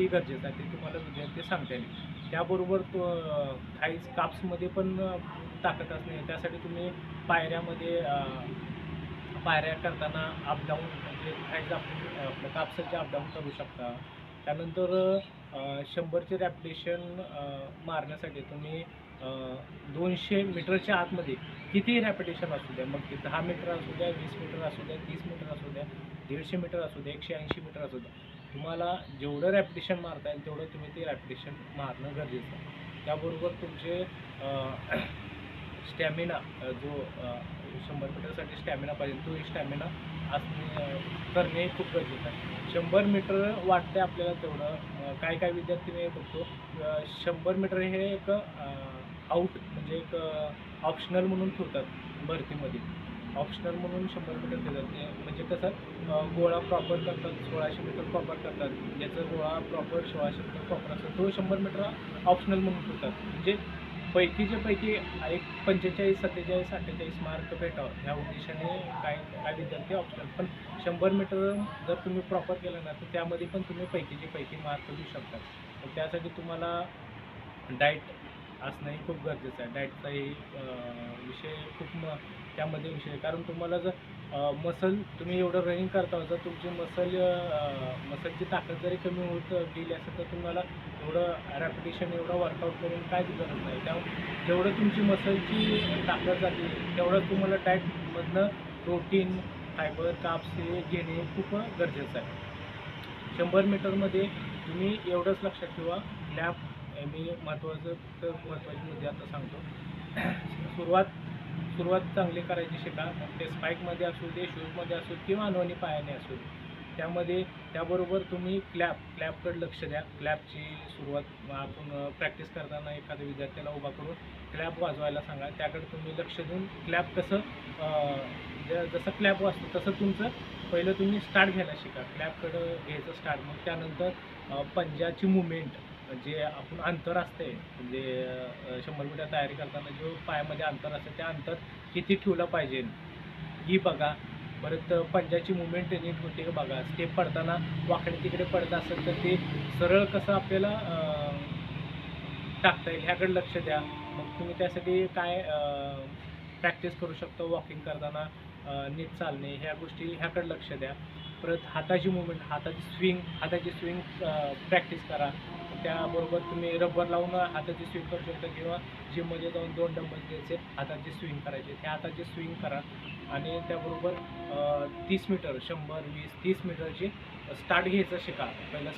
किती गरजेचं आहे ते तुम्हाला म्हणजे विद्यार्थी सांगता येईल. त्याबरोबर तो काही काप्समध्ये पण ताकद असणे त्यासाठी तुम्ही पायऱ्यामध्ये पायऱ्या करताना अपडाऊन म्हणजे काहीच आपण आपलं कापसाचे अपडाऊन करू शकता. त्यानंतर शंभरचे रॅपिटेशन मारण्यासाठी तुम्ही दोनशे मीटरच्या आतमध्ये कितीही रॅपिटेशन असू द्या मग ते दहा मीटर असू द्या वीस मीटर असू द्या तीस मीटर असू द्या दीडशे मीटर असू द्या एकशे ऐंशी मीटर असू द्या तुम्हाला जेवढं रॅपिटेशन मारता येईल तेवढं तुम्ही ते रॅपिटेशन मारणं गरजेचं आहे. त्याबरोबर तुमचे स्टॅमिना जो शंभर मीटरसाठी स्टॅमिना पाहिजे तो स्टॅमिना असणे करणे खूप गरजेचं आहे. शंभर मीटर वाटते आपल्याला तेवढं. काय काही काही विद्यार्थी मी बघतो शंभर मीटर हे एक आउट म्हणजे एक ऑप्शनल म्हणून ठेवतात भरतीमध्ये. ऑप्शनल म्हणून शंभर मीटर देतात ते म्हणजे कसं गोळा प्रॉपर करतात सोळाशे मीटर प्रॉपर करतात. ज्याचा गोळा प्रॉपर सोळाशे मीटर प्रॉपर असतो तो शंभर मीटर ऑप्शनल म्हणून ठेवतात म्हणजे पैकीच्या पैकी एक पंचेचाळीस सत्तेचाळीस अठ्ठेचाळीस मार्क भेटावं. ह्या उद्देशाने काय काय विद्यार्थी ऑप्शनल पण शंभर मीटर जर तुम्ही प्रॉपर केलं ना तर त्यामध्ये पण तुम्ही पैकीचे पैकी मार्क देऊ शकता. तर त्यासाठी तुम्हाला डाएट असणंही खूप गरजेचं आहे. डाएटचाही विषय खूप म त्यामध्ये विषय आहे. कारण तुम्हाला जर मसल तुम्ही एवढं रनिंग करता जर तुमची मसल मसलची ताकद जरी कमी होत गेली असेल तर तुम्हाला एवढं रॅपिटेशन एवढं वर्कआउट करून काहीच गरज नाही. त्यामुळे जेवढं तुमची मसलची ताकद जाते तेवढं तुम्हाला डाएटमधनं प्रोटीन फायबर काप्स हे घेणे खूप गरजेचं आहे. शंभर मीटरमध्ये तुम्ही एवढंच लक्षात ठेवा. लॅब मी महत्त्वाचं तर महत्त्वाचे मुद्दे आता सांगतो. सुरुवात सुरुवात चांगली करायची शिका. म्हणजे ते स्पाईकमध्ये असू दे शूजमध्ये असू किंवा अनवणी पायाने असू दे. त्यामध्ये त्याबरोबर तुम्ही क्लॅप क्लॅपकडे लक्ष द्या. क्लॅपची सुरुवात आपण प्रॅक्टिस करताना एखाद्या विद्यार्थ्याला उभा करून क्लॅप वाजवायला सांगा. त्याकडे तुम्ही लक्ष देऊन क्लॅप कसं ज- जसं क्लॅप वाजतो तसं तुमचं पहिलं तुम्ही स्टार्ट घ्यायला शिका. क्लॅपकडं घ्यायचं स्टार्ट मग त्यानंतर पंजाची मुवमेंट जे आपण अंतर असते म्हणजे शंभर मीटर तयारी करताना जो पायामध्ये अंतर असते त्या अंतर किती ठेवलं पाहिजे? ही बघा. परत पंजाची मुवमेंट नीट होते का बघा. स्टेप पडताना वाकडे तिकडे पडत असेल तर ते सरळ कसं आपल्याला टाकता येईल? ह्याकडे लक्ष द्या. मग तुम्ही त्यासाठी काय प्रॅक्टिस करू शकता? वॉकिंग करताना नीट चालणे ह्या गोष्टी ह्याकडे लक्ष द्या. परत हाताची मुवमेंट हाताची स्विंग हाताची स्विंग प्रॅक्टिस करा. त्याबरोबर तुम्ही रबर लावून हाताची स्विंग करू शकता किंवा जिममध्ये जाऊन दोन डंबल घ्यायचे हाताची स्विंग करायचे. त्या हाताची स्विंग करा आणि त्याबरोबर तीस मीटर शंभर वीस तीस मीटरची स्टार्ट घ्यायचं शिका. पहिलं